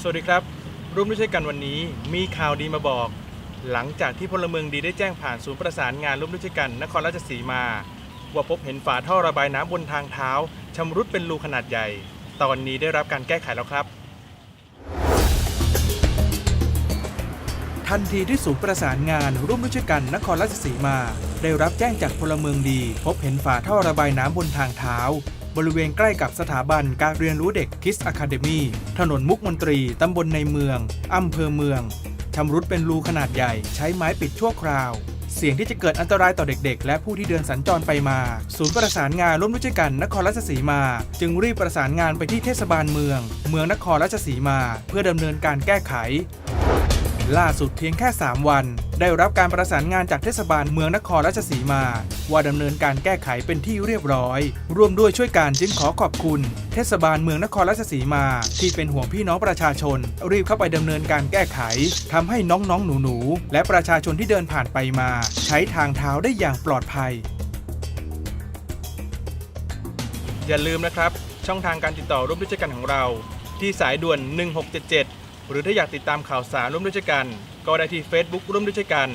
สวัสดีครับร่วมด้วยช่วยกันวันนี้มีข่าวดีมาบอก หลังจากที่พลเมืองดีได้แจ้งผ่านศูนย์ประสานงานร่วมด้วยช่วยกันนครราชสีมา ว่าพบเห็นฝาท่อระบายน้ำบนทางเท้าชำรุดเป็นรูขนาดใหญ่ ตอนนี้ได้รับการแก้ไขแล้วครับ ทันทีที่ศูนย์ประสานงานร่วมด้วยช่วยกันนครราชสีมา ได้รับแจ้งจากพลเมืองดี พบเห็นฝาท่อระบายน้ำบนทางเท้า บริเวณใกล้กับสถาบันการเรียนรู้เด็กคิสอะคาเดมีถนนมุกมนตรี ตำบลในเมือง อำเภอเมือง ชำรุดเป็นรูขนาดใหญ่ใช้ไม้ปิดชั่วคราว เสี่ยงที่จะเกิดอันตรายต่อเด็กๆ และผู้ที่เดินสัญจรไปมา ศูนย์ประสานงานร่วมด้วยช่วยกันนครราชสีมา จึงรีบประสานงานไปที่เทศบาลเมือง เมืองนครราชสีมา เพื่อดำเนินการแก้ไข ล่าสุดเพียงแค่ 3 วัน ได้รับการประสานงานจากเทศบาลเมืองนครราชสีมา ว่าดำเนินการแก้ไขเป็นที่เรียบร้อย ร่วมด้วยช่วยการจึงขอขอบคุณ เทศบาลเมืองนครราชสีมา ที่เป็นห่วงพี่น้องประชาชน รีบเข้าไปดำเนินการแก้ไขทำให้น้องๆหนูๆและประชาชนที่เดินผ่านไปมา ใช้ทางเท้าได้อย่างปลอดภัย อย่าลืมนะครับ ช่องทางการติดต่อร่วมด้วยช่วยกันของเรา ที่สายด่วน 1677 หรือถ้าอยากติดตามข่าวสารร่วมด้วยช่วยกัน ก็ได้ที่ Facebook ร่วมด้วยช่วยกัน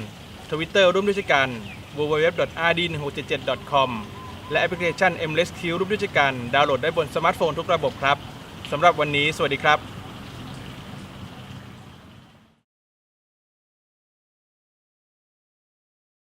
Twitter ร่วมด้วยช่วยกัน www.rd1677.com และแอปพลิเคชัน m l e s q ร่วมด้วยช่วยกัน ดาวน์โหลดได้บนสมาร์ทโฟนทุกระบบครับสำหรับวันนี้ สวัสดีครับ